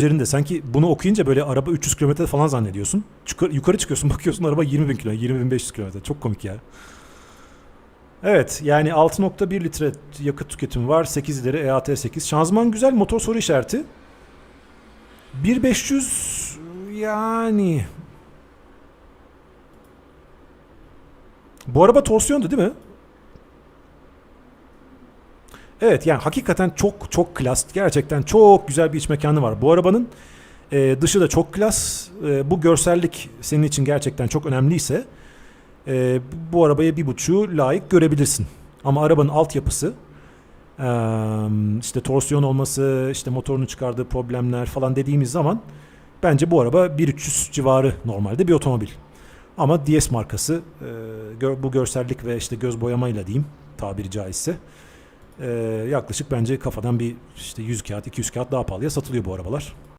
üzerinde sanki bunu okuyunca böyle araba 300 kilometre falan zannediyorsun. Yukarı, yukarı çıkıyorsun bakıyorsun araba 20 bin kilometre, 20 bin 500 kilometre. Çok komik ya. Evet yani 6.1 litre yakıt tüketimi var. 8 ileri EAT8. Şanzıman güzel motor soru işareti. 1500 yani Bu araba torsiyondu değil mi? Evet yani hakikaten çok çok klas. Gerçekten çok güzel bir iç mekanı var. Bu arabanın e, dışı da çok klas. E, bu görsellik senin için gerçekten çok önemliyse e, bu arabaya bir buçuğu layık görebilirsin. Ama arabanın altyapısı e, işte torsiyon olması, işte motorunu çıkardığı problemler falan dediğimiz zaman bence bu araba 1.300 civarı normalde bir otomobil. Ama DS markası e, bu görsellik ve işte göz boyamayla diyeyim tabiri caizse e, yaklaşık bence kafadan bir işte 100 kağıt 200 kağıt daha pahalıya satılıyor bu arabalar.